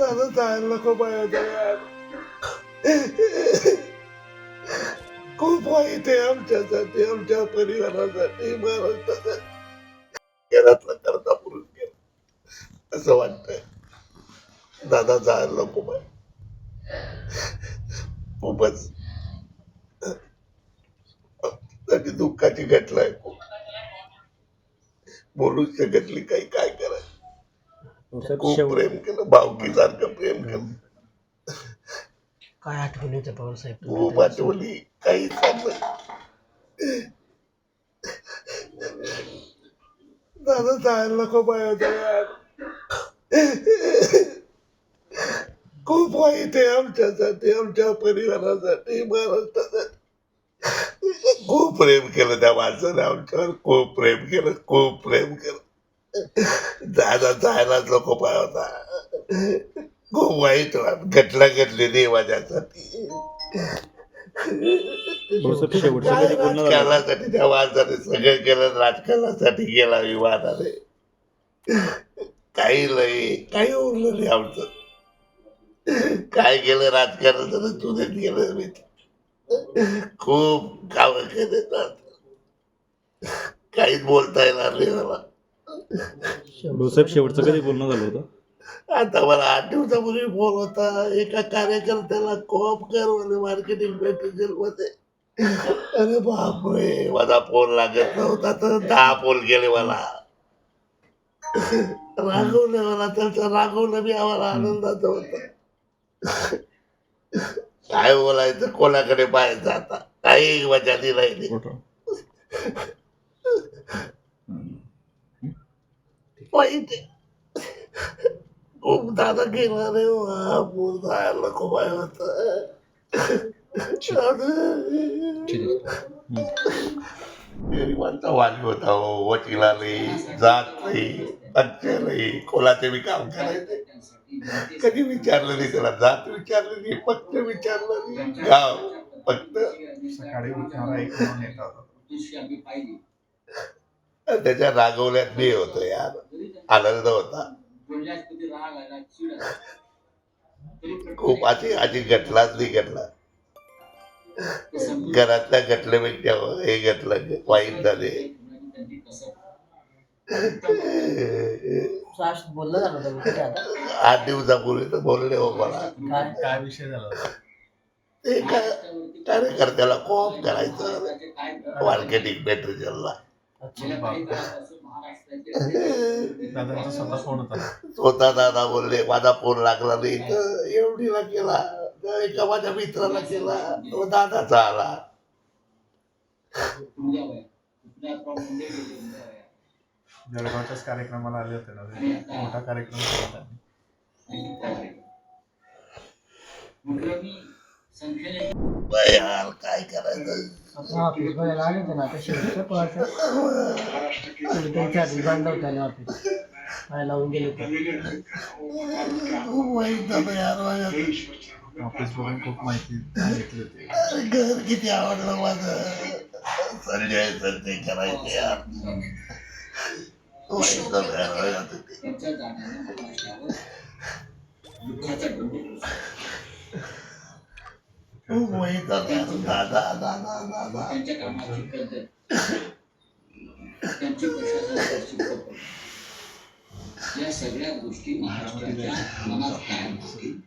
दादा जायला नको पाहिजे खूप वाईट आहे आमच्यासाठी आमच्या परिवारासाठी महाराष्ट्रासाठी घरातला करता पुरुष गेला असं वाटतंय दादा जायला नको पाहिजे खूपच दुःखाची घटना आहे खूप बोलू शकत नाही काही काय खूप प्रेम केलं भावकी सारखं प्रेम केलं. काय आठवणी होत्या पवार साहेब खूप आठवली काही चाललं दादा जायला नको पाहिजे खूप वाईट आहे आमच्यासाठी आमच्या परिवारासाठी महाराष्ट्रासाठी. खूप प्रेम केलं त्या माणसाने आमच्यावर खूप प्रेम केलं खूप प्रेम केलं. दादा जायलाच नको होता. खूप वाईट घटना घडलेली आहे माझ्यासाठी राजकारणासाठी त्या माणसाने सगळं केलं राजकारणासाठी गेला विवादाने काही नाही काही उरलं नाही आमचं. काय केलं राजकारणाचं तुझेच गेलं मी. खूप गाव केले काहीच बोलता येणार नाही मला. भाऊसाहेब शेवटचं कधी बोलणं झालं होतं? आता मला आठ दिवसापूर्वी फोन होता. एका कार्यकर्त्याला कोऑप कर म्हणे मार्केटिंग मटेरियलमध्ये. अरे बापरे माझा फोन लागत नव्हता तर दहा फोन गेले मला. रागवलं मला त्याचं रागवलं बी आम्हाला आनंदाचं होतं. काय बोलायचं कोणाकडे पाहायचं आता? काही मजा नाही राहिली. आहे. खूप दादा गेला रे बापूर जायला खूप आहे होत गरिबांचा वाली होता हो वकिला नाही जात नाही पक्ष नाही कोणाचे बी काम करायचे कधी विचारलं नाही त्याला जात विचारलं नाही पक्ष विचारलं नाही गाव फक्त सकाळी उठणारा एक त्याच्या रागवल्यात मी होतो यार आनंद होता. खूप अशी अशी घटनाच नाही घडला घरातल्या घटनेपेक्षा हे घटलं वाईट झाले. आठ दिवसापूर्वी तर बोलले हो मला. काय? काय विषय झाला होता? ते काय कार्यकर्त्याला कॉप करायचं. मार्केटिंग मटेरियलला दादांचा स्वतः फोन होता. स्वतः दादा बोलले माझा फोन लागला नाही. तर एवढीला केला. तर एका माझ्या मित्राला केला. तो दादाचा आला. जळगावच्याच कार्यक्रमाला आले होते ना ते. मोठा कार्यक्रम केला त्यांनी. यार काय करायचं? ऑफिस बघायला आले होते ना आता शेवटचं पवार साहेब त्यांच्या आधी बांधलं होतं ऑफिस काय लावून गेले होते खूप वाईट झालं यार माझ्या ऑफिस बघून खूप माहिती होती. अरे घर किती आवडलं माझं संजय संजय करायचे यार वाईट झालं यार माझ्या खूप दादा दादा दादा त्यांच्या कामाची पद्धत त्यांची प्रशासनाची पद्धत या सगळ्या गोष्टी महाराष्ट्राच्या मनात कायम असतील.